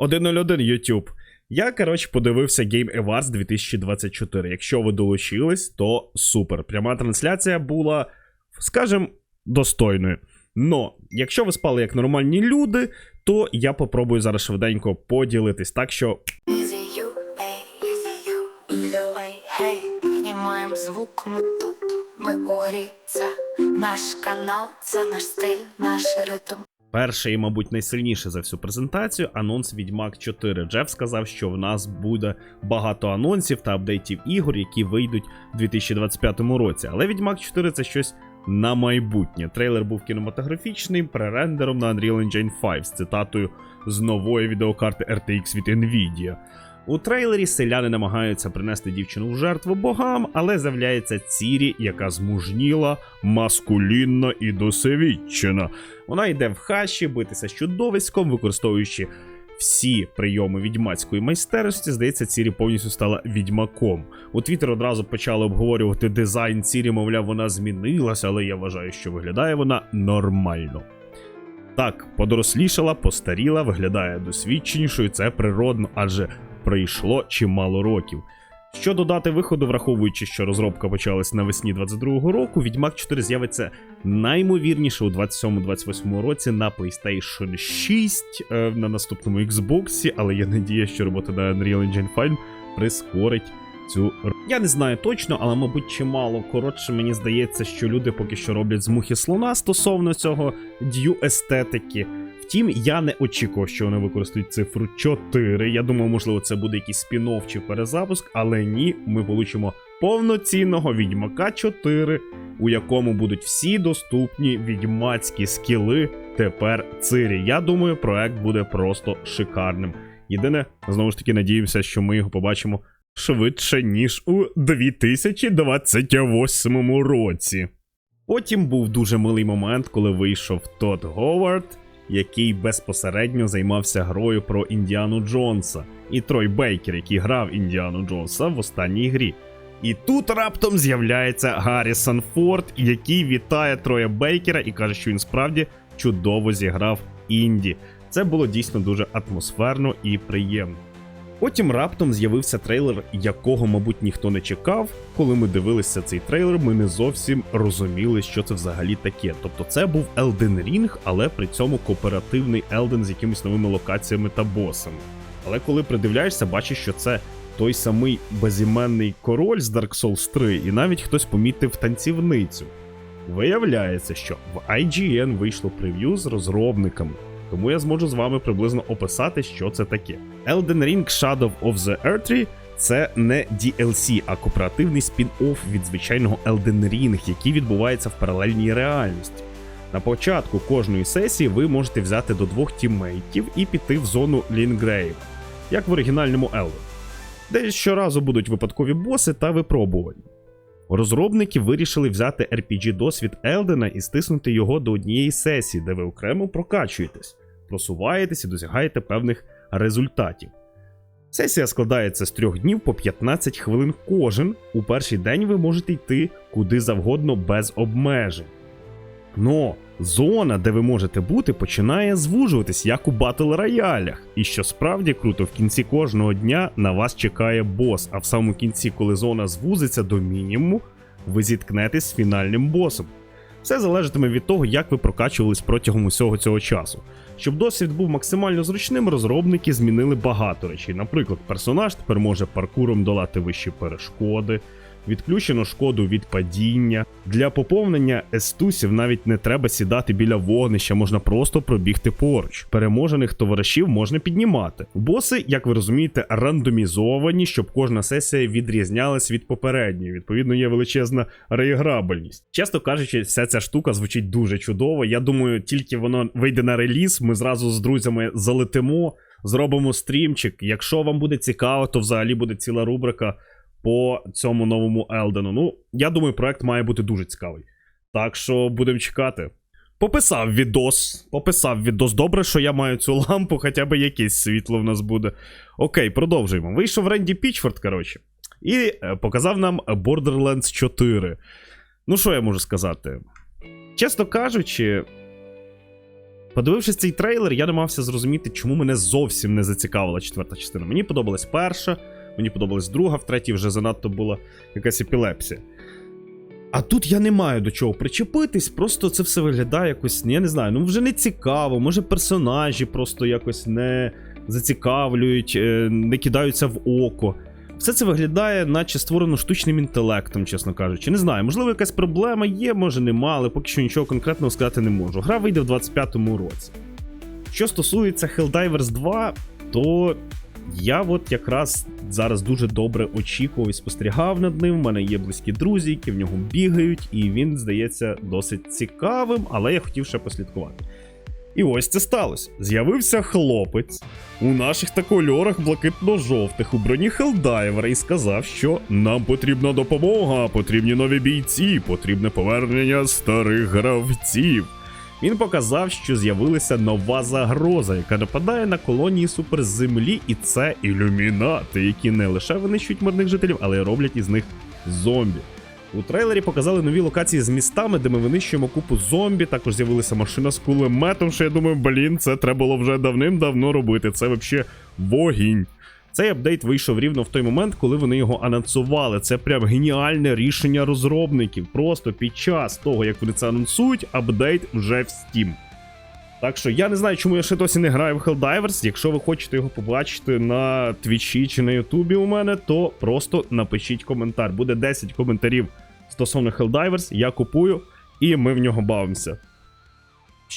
101 YouTube. Я, коротше, подивився Game Awards 2024. Якщо ви долучились, то супер. Пряма трансляція була, скажем, достойною. Но, якщо ви спали як нормальні люди, то я попробую зараз швиденько поділитись. Так що Easy you, ey, easy you, either way, hey Піднімаємо звук, ми тут, наш канал, це наш стиль, наш ритм Перше і, мабуть, найсильніше за всю презентацію анонс Відьмак 4. Джеф сказав, що в нас буде багато анонсів та апдейтів ігор, які вийдуть у 2025 році. Але Відьмак 4 це щось на майбутнє. Трейлер був кінематографічний, пререндером на Unreal Engine 5 з цитатою з нової відеокарти RTX від Nvidia. У трейлері селяни намагаються принести дівчину в жертву богам, але з'являється Цірі, яка змужніла, маскулінна і досвідчена. Вона йде в хащі битися з чудовиськом, використовуючи всі прийоми відьмацької майстерності. Здається, Цірі повністю стала відьмаком. У Твіттер одразу почали обговорювати дизайн Цірі, мовляв, вона змінилася, але я вважаю, що виглядає вона нормально. Так, подорослішала, постаріла, виглядає досвідченішою, це природно, адже пройшло чимало років. Щодо дати виходу, враховуючи, що розробка почалась навесні 22-го року, Відьмак 4 з'явиться наймовірніше у 27-28 році на PlayStation 6 е, на наступному Xbox, але я надію, що робота на Unreal Engine 5 прискорить цю Я не знаю точно, але мабуть чимало. Коротше, мені здається, що люди поки що роблять з мухи слона стосовно цього дью естетики. Втім, я не очікував, що вони використають цифру 4. Я думав, можливо, це буде якийсь спін-офф чи перезапуск, але ні, ми получимо повноцінного відьмака 4, у якому будуть всі доступні відьмацькі скіли тепер цирі. Я думаю, проект буде просто шикарним. Єдине, знову ж таки, надіємося, що ми його побачимо швидше, ніж у 2028 році. Потім був дуже милий момент, коли вийшов Тодд Говард, який безпосередньо займався грою про Індіану Джонса, і Трой Бейкер, який грав Індіану Джонса в останній грі. І тут раптом з'являється Гаррісон Форд, який вітає Троя Бейкера і каже, що він справді чудово зіграв Інді. Це було дійсно дуже атмосферно і приємно. Потім раптом з'явився трейлер, якого, мабуть, ніхто не чекав. Коли ми дивилися цей трейлер, ми не зовсім розуміли, що це взагалі таке. Тобто, це був Elden Ring, але при цьому кооперативний Elden з якимись новими локаціями та босами. Але коли придивляєшся, бачиш, що це той самий безіменний король з Dark Souls 3, і навіть хтось помітив танцівницю. Виявляється, що в IGN вийшло прев'ю з розробниками, тому я зможу з вами приблизно описати, що це таке. Elden Ring Shadow of the Earth це не DLC, а кооперативний спін-офф від звичайного Elden Ring, який відбувається в паралельній реальності. На початку кожної сесії ви можете взяти до двох тіммейтів і піти в зону Лінгрейв, як в оригінальному Elden, де щоразу будуть випадкові боси та випробування. Розробники вирішили взяти RPG досвід Елдена і стиснути його до однієї сесії, де ви окремо прокачуєтесь, просуваєтесь і досягаєте певних результатів. Сесія складається з трьох днів по 15 хвилин кожен. У перший день ви можете йти куди завгодно без обмежень. Но зона, де ви можете бути, починає звужуватись, як у батл роялях. І що справді круто, в кінці кожного дня на вас чекає бос, а в самому кінці, коли зона звузиться до мінімуму, ви зіткнетесь з фінальним босом. Все залежатиме від того, як ви прокачувались протягом усього цього часу. Щоб досвід був максимально зручним, розробники змінили багато речей. Наприклад, персонаж тепер може паркуром долати вищі перешкоди, відключено шкоду від падіння. Для поповнення естусів навіть не треба сідати біля вогнища, можна просто пробігти поруч. Переможених товаришів можна піднімати. Боси, як ви розумієте, рандомізовані, щоб кожна сесія відрізнялась від попередньої. Відповідно, є величезна реіграбельність. Чесно кажучи, вся ця штука звучить дуже чудово. Я думаю, тільки воно вийде на реліз, ми зразу з друзями залетимо, зробимо стрімчик. Якщо вам буде цікаво, то взагалі буде ціла рубрика по цьому новому Елдену. Ну, я думаю, проект має бути дуже цікавий. Так що будемо чекати. Пописав відос. Пописав відос. Добре, що я маю цю лампу, хоча б якесь світло в нас буде. Окей, продовжуємо. Вийшов Ренді Пічфорд, коротше, і е, показав нам Borderlands 4. Ну, що я можу сказати? Чесно кажучи, Подивившись цей трейлер, я намагався зрозуміти, чому мене зовсім не зацікавила четверта частина. Мені подобалась перша, мені подобалась друга, в третій вже занадто була якась епілепсія. А тут я не маю до чого причепитись, просто це все виглядає якось, я не знаю, ну вже не цікаво, може персонажі просто якось не зацікавлюють, е, не кидаються в око. Все це виглядає, наче створено штучним інтелектом, чесно кажучи. Не знаю, можливо, якась проблема є, може нема, але поки що нічого конкретного сказати не можу. Гра вийде в 25-му році. Що стосується Helldivers 2, то я от якраз зараз дуже добре очікував і спостерігав над ним. У мене є близькі друзі, які в нього бігають, і він здається досить цікавим, але я хотів ще послідкувати. І ось це сталося. З'явився хлопець у наших та кольорах блакитно-жовтих у броні Хелдайвера і сказав, що нам потрібна допомога, потрібні нові бійці, потрібне повернення старих гравців. Він показав, що з'явилася нова загроза, яка нападає на колонії суперземлі, і це ілюмінати, які не лише винищують мирних жителів, але й роблять із них зомбі. У трейлері показали нові локації з містами, де ми винищуємо купу зомбі. Також з'явилася машина з кулеметом. Що я думаю, блін, це треба було вже давним-давно робити. Це взагалі вогінь. Цей апдейт вийшов рівно в той момент, коли вони його анонсували. Це прям геніальне рішення розробників. Просто під час того, як вони це анонсують, апдейт вже в Steam. Так що я не знаю, чому я ще досі не граю в Helldivers. Якщо ви хочете його побачити на Твічі чи на Ютубі у мене, то просто напишіть коментар. Буде 10 коментарів стосовно Helldivers, я купую, і ми в нього бавимося.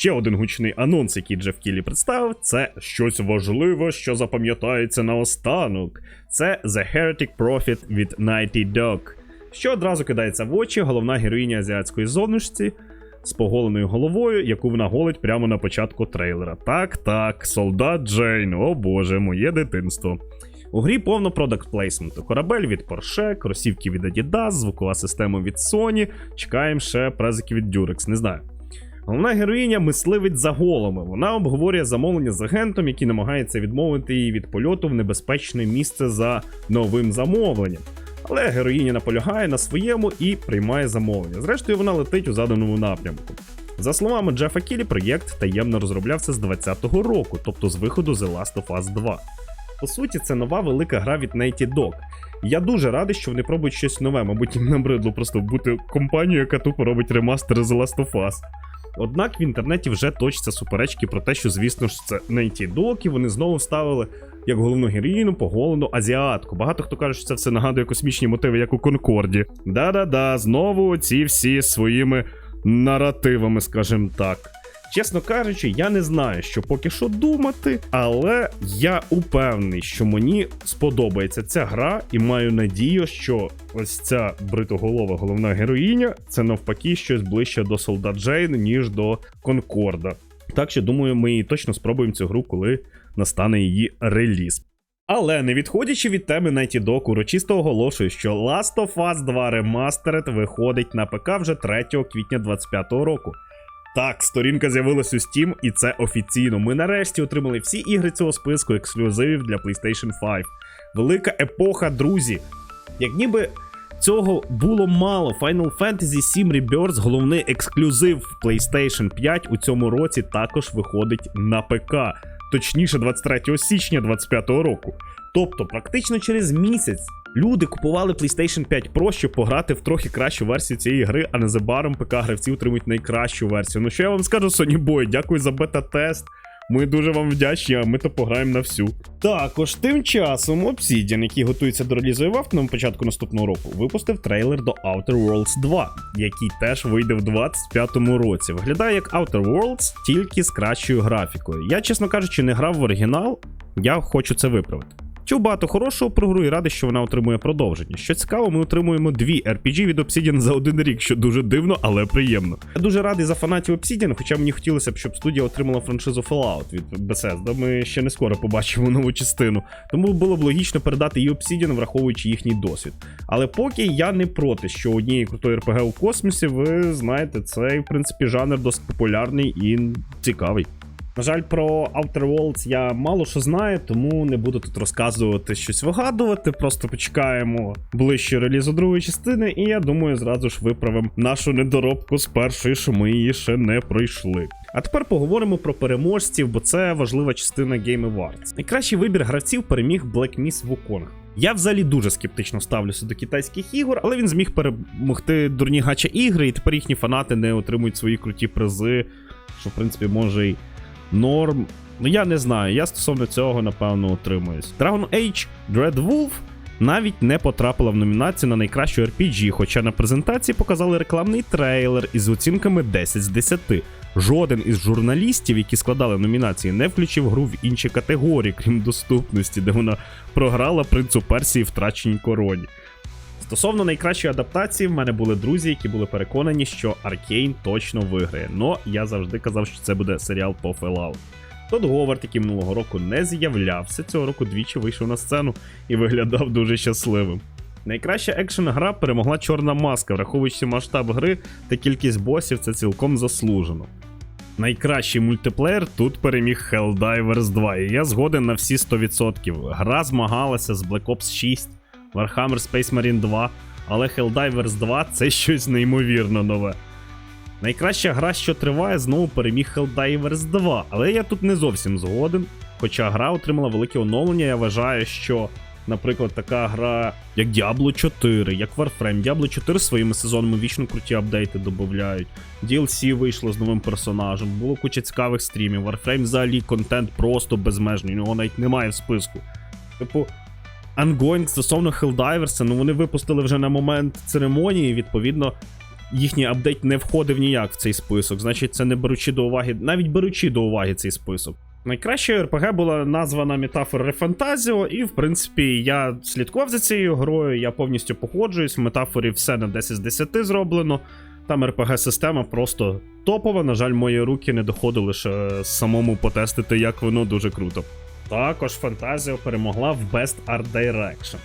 Ще один гучний анонс, який Джеф Кіллі представив, це щось важливе, що запам'ятається наостанок. Це The Heretic Prophet від Nighty Dog. Що одразу кидається в очі, головна героїня азіатської зовнішці з поголеною головою, яку вона голить прямо на початку трейлера. Так, так, солдат Джейн, о боже, моє дитинство. У грі повно продакт плейсменту. Корабель від Porsche, кросівки від Adidas, звукова система від Sony. Чекаємо ще презики від Durex, не знаю. Головна героїня мисливець за голами. Вона обговорює замовлення з агентом, який намагається відмовити її від польоту в небезпечне місце за новим замовленням. Але героїня наполягає на своєму і приймає замовлення. Зрештою, вона летить у заданому напрямку. За словами Джефа Кілі, проєкт таємно розроблявся з 2020 року, тобто з виходу The Last of Us 2. По суті, це нова велика гра від Naughty Dog. Я дуже радий, що вони пробують щось нове, мабуть, їм набридло просто бути компанією, яка тупо робить ремастери The Last of Us. Однак в інтернеті вже точаться суперечки про те, що, звісно ж, це не ті доки, вони знову вставили як головну героїну поголену азіатку. Багато хто каже, що це все нагадує космічні мотиви, як у Конкорді. Да-да-да, знову ці всі своїми наративами, скажімо так. Чесно кажучи, я не знаю, що поки що думати, але я упевнений, що мені сподобається ця гра, і маю надію, що ось ця бритоголова головна героїня це навпаки щось ближче до Солдат Джейн, ніж до Конкорда. Так що думаю, ми точно спробуємо цю гру, коли настане її реліз. Але не відходячи від теми Naughty Dog, урочисто оголошую, що Last of Us 2 Remastered виходить на ПК вже 3 квітня 2025 року. Так, сторінка з'явилась у Steam, і це офіційно. Ми нарешті отримали всі ігри цього списку ексклюзивів для PlayStation 5. Велика епоха, друзі. Як ніби цього було мало. Final Fantasy 7 Rebirth, головний ексклюзив в PlayStation 5 у цьому році також виходить на ПК. Точніше, 23 січня 2025 року. Тобто, практично через місяць люди купували PlayStation 5 Pro, щоб пограти в трохи кращу версію цієї гри, а незабаром ПК-гравці отримують найкращу версію. Ну що я вам скажу, Sony Boy, дякую за бета-тест. Ми дуже вам вдячні, а ми то пограємо на всю. Також тим часом Obsidian, який готується до релізу Evolve на початку наступного року, випустив трейлер до Outer Worlds 2, який теж вийде в 25-му році. Виглядає як Outer Worlds, тільки з кращою графікою. Я, чесно кажучи, не грав в оригінал, я хочу це виправити. Чув багато хорошого про гру і радий, що вона отримує продовження. Що цікаво, ми отримуємо дві RPG від Obsidian за один рік, що дуже дивно, але приємно. Я дуже радий за фанатів Obsidian, хоча мені хотілося б, щоб студія отримала франшизу Fallout від Bethesda. Ми ще не скоро побачимо нову частину. Тому було б логічно передати і Obsidian, враховуючи їхній досвід. Але поки я не проти, що однієї крутої RPG у космосі, ви знаєте, цей в принципі жанр досить популярний і цікавий. На жаль, про Outer Worlds я мало що знаю, тому не буду тут розказувати щось вигадувати. Просто почекаємо ближче релізу другої частини, і я думаю, зразу ж виправимо нашу недоробку з першої, що ми її ще не пройшли. А тепер поговоримо про переможців, бо це важлива частина Game Awards. Найкращий вибір гравців переміг Black Miss Wukong. Я взагалі дуже скептично ставлюся до китайських ігор, але він зміг перемогти дурні гача ігри, і тепер їхні фанати не отримують свої круті призи, що в принципі може й норм. Ну я не знаю, я стосовно цього напевно утримуюсь. Dragon Age Dread навіть не потрапила в номінацію на найкращу RPG, хоча на презентації показали рекламний трейлер із оцінками 10 з 10. Жоден із журналістів, які складали номінації, не включив гру в інші категорії, крім доступності, де вона програла принцу Персії втраченій короні. Стосовно найкращої адаптації, в мене були друзі, які були переконані, що Аркейн точно виграє. Но я завжди казав, що це буде серіал по Fallout. Тодд Говард, який минулого року не з'являвся, цього року двічі вийшов на сцену і виглядав дуже щасливим. Найкраща екшен гра перемогла Чорна маска, враховуючи масштаб гри та кількість босів, це цілком заслужено. Найкращий мультиплеєр тут переміг Helldivers 2, і я згоден на всі 100%. Гра змагалася з Black Ops 6, Warhammer Space Marine 2, але Helldivers 2 це щось неймовірно нове. Найкраща гра, що триває, знову переміг Helldivers 2, але я тут не зовсім згоден. Хоча гра отримала велике оновлення, я вважаю, що, наприклад, така гра, як Diablo 4, як Warframe, Diablo 4 своїми сезонами вічно круті апдейти додають. DLC вийшло з новим персонажем, було куча цікавих стрімів. Warframe взагалі контент просто безмежний, його навіть немає в списку. Типу, Ongoing стосовно Helldivers, ну вони випустили вже на момент церемонії, відповідно, їхній апдейт не входив ніяк в цей список. Значить, це не беручи до уваги, навіть беручи до уваги цей список. Найкращою РПГ була названа метафора Рефантазіо, і в принципі я слідкував за цією грою, я повністю погоджуюсь. В метафорі все на 10 з 10 зроблено. Там РПГ-система просто топова. На жаль, мої руки не доходили ще самому потестити, як воно дуже круто. Також Фантазіо перемогла в Best Art Direction.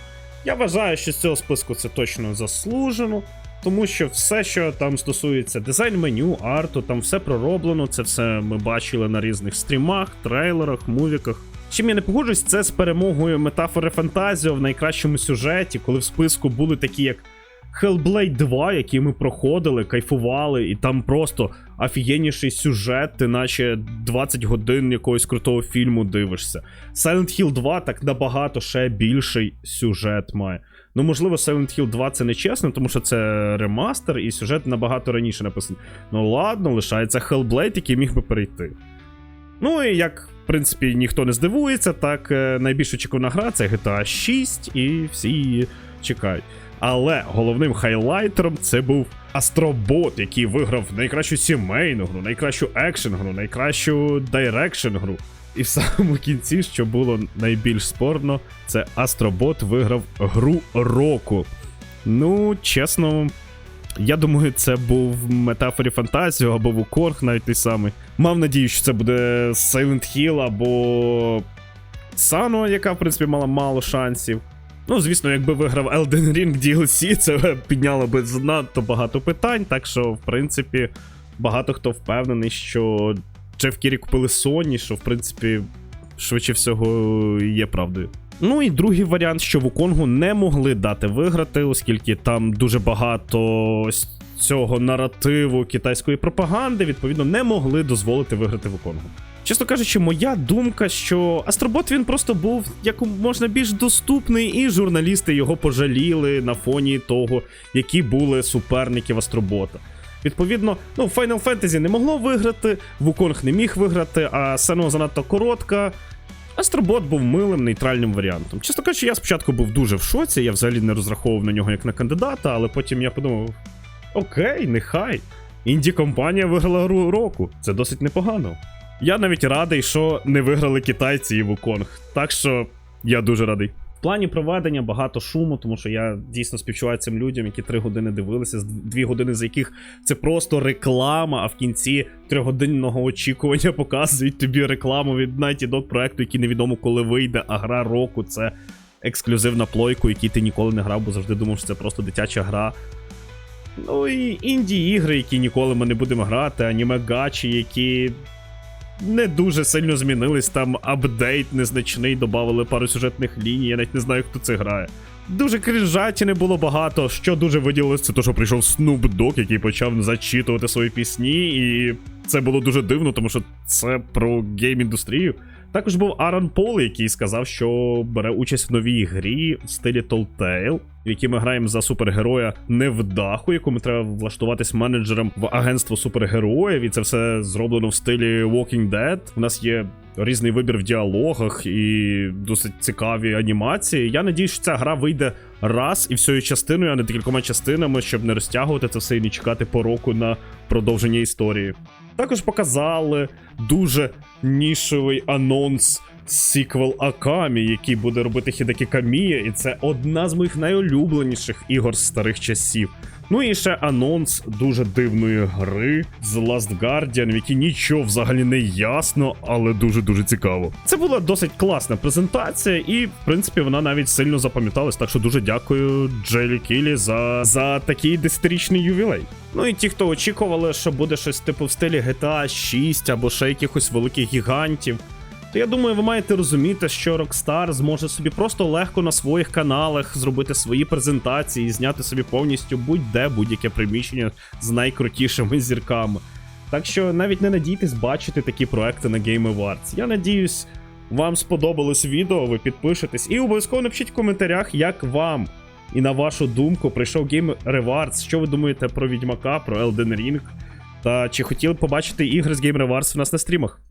Я вважаю, що з цього списку це точно заслужено, тому що все, що там стосується дизайн меню, арту, там все пророблено, це все ми бачили на різних стрімах, трейлерах, мувіках. Чим я не погоджуюсь, це з перемогою метафори Фантазіо в найкращому сюжеті, коли в списку були такі, як Hellblade 2, які ми проходили, кайфували, і там просто офігенніший сюжет, ти наче 20 годин якогось крутого фільму дивишся. Silent Hill 2 так набагато ще більший сюжет має. Ну, можливо, Silent Hill 2 це не чесно, тому що це ремастер, і сюжет набагато раніше написаний. Ну ладно, лишається Hellblade, який міг би перейти. Ну і як, в принципі, ніхто не здивується, так е, найбільш очікувана гра це GTA 6, і всі її чекають. Але головним хайлайтером це був Астробот, який виграв найкращу сімейну гру, найкращу екшен гру, найкращу дайрекшн гру. І в самому кінці, що було найбільш спорно, це Астробот виграв гру року. Ну, чесно, я думаю, це був в метафорі Фантазіо або Вукорг навіть той самий. Мав надію, що це буде Silent Hill або Сано, яка, в принципі, мала мало шансів. Ну, звісно, якби виграв Elden Ring DLC, це підняло би занадто багато питань, так що, в принципі, багато хто впевнений, що Джеф Кірі купили Sony, що, в принципі, швидше всього є правдою. Ну і другий варіант, що Вуконгу не могли дати виграти, оскільки там дуже багато цього наративу китайської пропаганди, відповідно, не могли дозволити виграти Вуконгу. Чесно кажучи, моя думка, що Астробот він просто був як можна більш доступний, і журналісти його пожаліли на фоні того, які були суперники в Астробота. Відповідно, ну, Final Fantasy не могло виграти, Вуконг не міг виграти, а Сено занадто коротка. Астробот був милим нейтральним варіантом. Чесно кажучи, я спочатку був дуже в шоці, я взагалі не розраховував на нього як на кандидата, але потім я подумав: окей, нехай. Інді компанія виграла гру року. Це досить непогано. Я навіть радий, що не виграли китайці і Вуконг. Так що я дуже радий. В плані проведення багато шуму, тому що я дійсно співчуваю цим людям, які три години дивилися, дві години з яких це просто реклама, а в кінці трьохгодинного очікування показують тобі рекламу від Naughty Dog проекту, який невідомо коли вийде, а гра року це ексклюзивна плойку, який ти ніколи не грав, бо завжди думав, що це просто дитяча гра. Ну і інді ігри, які ніколи ми не будемо грати, аніме гачі, які не дуже сильно змінились. Там апдейт незначний, додали пару сюжетних ліній. Я навіть не знаю, хто це грає. Дуже крінжатіни було багато. Що дуже виділилось, це те, що прийшов Snoop Dogg, який почав зачитувати свої пісні, і це було дуже дивно, тому що це про гейм-індустрію. Також був Аарон Пол, який сказав, що бере участь в новій грі в стилі Telltale, в якій ми граємо за супергероя невдаху, якому треба влаштуватись менеджером в агентство супергероїв, і це все зроблено в стилі Walking Dead. У нас є різний вибір в діалогах і досить цікаві анімації. Я надію, що ця гра вийде раз і всією частиною, а не декількома частинами, щоб не розтягувати це все і не чекати по року на продовження історії. Також показали дуже нішевий анонс сіквел Акамі, який буде робити Хідакі Камія, і це одна з моїх найулюбленіших ігор старих часів. Ну і ще анонс дуже дивної гри з Last Guardian, в якій нічого взагалі не ясно, але дуже-дуже цікаво. Це була досить класна презентація, і в принципі вона навіть сильно запам'яталась. Так що дуже дякую Джелі Кілі за, за такий десятирічний ювілей. Ну і ті, хто очікували, що буде щось типу в стилі GTA 6 або ще якихось великих гігантів. То я думаю, ви маєте розуміти, що Rockstar зможе собі просто легко на своїх каналах зробити свої презентації, і зняти собі повністю будь-де будь-яке приміщення з найкрутішими зірками. Так що навіть не надійтесь бачити такі проекти на Game Awards. Я надіюсь, вам сподобалось відео, ви підпишетесь і обов'язково напишіть в коментарях, як вам і на вашу думку прийшов Game Rewards, що ви думаєте про Відьмака, про Elden Ring, та чи хотіли б побачити ігри з Game Rewards у нас на стрімах.